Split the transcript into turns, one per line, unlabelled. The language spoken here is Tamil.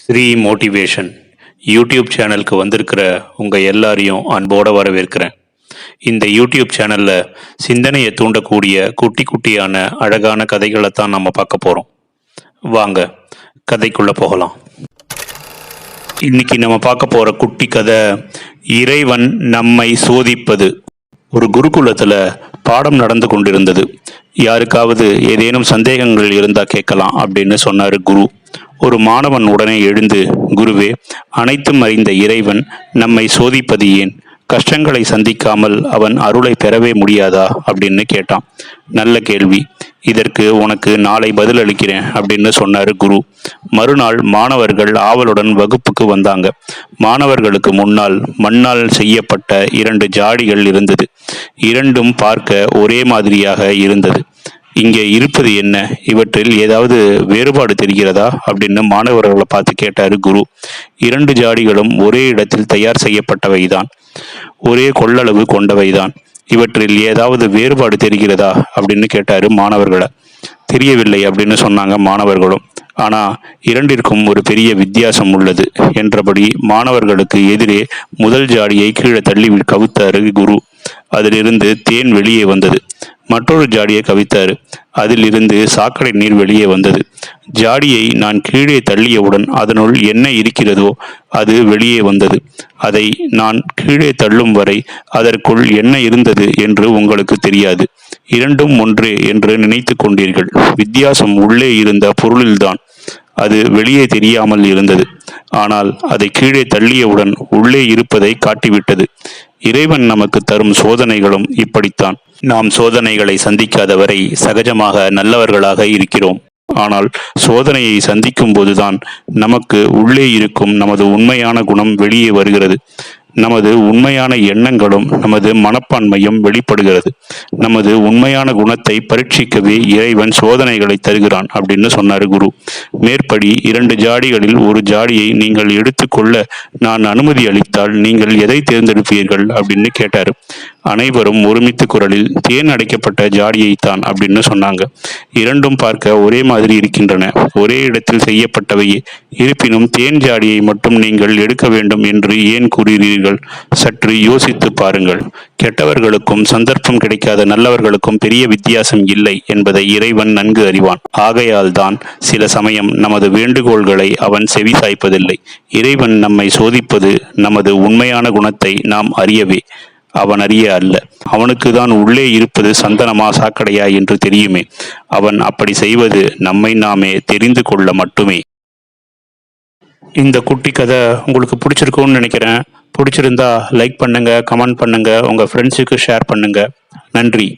ஸ்ரீ மோட்டிவேஷன் யூடியூப் சேனலுக்கு வந்திருக்கிற உங்கள் எல்லாரையும் அன்போடு வரவேற்கிறேன். இந்த யூடியூப் சேனலில் சிந்தனையை தூண்டக்கூடிய குட்டி குட்டியான அழகான கதைகளை தான் நம்ம பார்க்க போகிறோம் வாங்க கதைக்குள்ளே போகலாம். இன்னைக்கு நம்ம பார்க்க போகிற குட்டி கதை இறைவன் நம்மை சோதிப்பது. ஒரு குருகுலத்தில் பாடம் நடந்து கொண்டிருந்தது. யாருக்காவது ஏதேனும் சந்தேகங்கள் இருந்தால் கேட்கலாம் அப்படின்னு சொன்னார் குரு. ஒரு மாணவன் உடனே எழுந்து குருவே அனைத்தும் அறிந்த இறைவன் நம்மை சோதிப்பது ஏன்? கஷ்டங்களை சந்திக்காமல் அவன் அருளை பெறவே முடியாதா? அப்படின்னு கேட்டான். நல்ல கேள்வி. இதற்கு உனக்கு நாளை பதில் அளிக்கிறேன் அப்படின்னு சொன்னார் குரு. மறுநாள் மாணவர்கள் ஆவலுடன் வகுப்புக்கு வந்தாங்க. மாணவர்களுக்கு முன்னால் மண்ணால் செய்யப்பட்ட இரண்டு ஜாடிகள் இருந்தது. இரண்டும் பார்க்க ஒரே மாதிரியாக இருந்தது. இங்கே இருப்பது என்ன? இவற்றில் ஏதாவது வேறுபாடு தெரிகிறதா? அப்படின்னு மாணவர்களை பார்த்து கேட்டார் குரு. இரண்டு ஜாடிகளும் ஒரே இடத்தில் தயார் செய்யப்பட்டவைதான். ஒரே கொள்ளளவு கொண்டவைதான். இவற்றில் ஏதாவது வேறுபாடு தெரிகிறதா? அப்படின்னு கேட்டார் மாணவர்களை. தெரியவில்லை அப்படின்னு சொன்னாங்க மாணவர்களும். ஆனால் இரண்டிற்கும் ஒரு பெரிய வித்தியாசம் உள்ளது என்றபடி மாணவர்களுக்கு எதிரே முதல் ஜாடியை கீழே தள்ளி கவுத்தாரு குரு. அதிலிருந்து தேன் வெளியே வந்தது. மற்றொரு ஜாடியை கவித்தார். அதிலிருந்து சாக்கடை நீர் வெளியே வந்தது. ஜாடியை நான் கீழே தள்ளியவுடன் அதனுள் என்ன இருக்கிறதோ அது வெளியே வந்தது. அதை நான் கீழே தள்ளும் வரை அதற்குள் என்ன இருந்தது என்று உங்களுக்கு தெரியாது. இரண்டும் ஒன்றே என்று நினைத்து கொண்டீர்கள். வித்தியாசம் உள்ளே இருந்த பொருளில்தான் அது வெளியே தெரியாமல் இருந்தது. ஆனால் அதை கீழே தள்ளியவுடன் உள்ளே இருப்பதை காட்டிவிட்டது. இறைவன் நமக்கு தரும் சோதனைகளும் இப்படித்தான். நாம் சோதனைகளை சந்திக்காதவரை சகஜமாக நல்லவர்களாக இருக்கிறோம். ஆனால் சோதனையை சந்திக்கும் போதுதான் நமக்கு உள்ளே இருக்கும் நமது உண்மையான குணம் வெளியே வருகிறது. நமது உண்மையான எண்ணங்களும் நமது மனப்பான்மையும் வெளிப்படுகிறது. நமது உண்மையான குணத்தை பரீட்சிக்கவே இறைவன் சோதனைகளை தருகிறான் அப்படின்னு சொன்னார் குரு. மேற்படி இரண்டு ஜாடிகளில் ஒரு ஜாடியை நீங்கள் எடுத்துக்கொள்ள நான் அனுமதி அளித்தால் நீங்கள் எதை தேர்ந்தெடுப்பீர்கள் அப்படின்னு கேட்டார். அனைவரும் ஒருமித்து குரலில் தேன் அடைக்கப்பட்ட ஜாடியைத்தான் அப்படின்னு சொன்னாங்க. இரண்டும் பார்க்க ஒரே மாதிரி இருக்கின்றன. ஒரே இடத்தில் செய்யப்பட்டவையே. இருப்பினும் தேன் ஜாடியை மட்டும் நீங்கள் எடுக்க வேண்டும் என்று ஏன் கூறுகிறீர்கள்? சற்று யோசித்து பாருங்கள். கெட்டவர்களுக்கும் சந்தர்ப்பம் கிடைக்காத நல்லவர்களுக்கும் பெரிய வித்தியாசம் இல்லை என்பதை இறைவன் நன்கு அறிவான். ஆகையால் தான் சில சமயம் நமது வேண்டுகோள்களை அவன் செவி சாய்ப்பதில்லை. இறைவன் நம்மை சோதிப்பது நமது உண்மையான குணத்தை நாம் அறியவே. அவன் அறிய அல்ல. அவனுக்கு தான் உள்ளே இருப்பது சந்தனமா சாக்கடையா என்று தெரியுமே. அவன் அப்படி செய்வது நம்மை நாமே தெரிந்து கொள்ள மட்டுமே. இந்த குட்டி கதை உங்களுக்கு பிடிச்சிருக்கும்னு நினைக்கிறேன். பிடிச்சிருந்தா லைக் பண்ணுங்க கமெண்ட் பண்ணுங்க உங்க ஃப்ரெண்ட்ஸுக்கு ஷேர் பண்ணுங்க. நன்றி.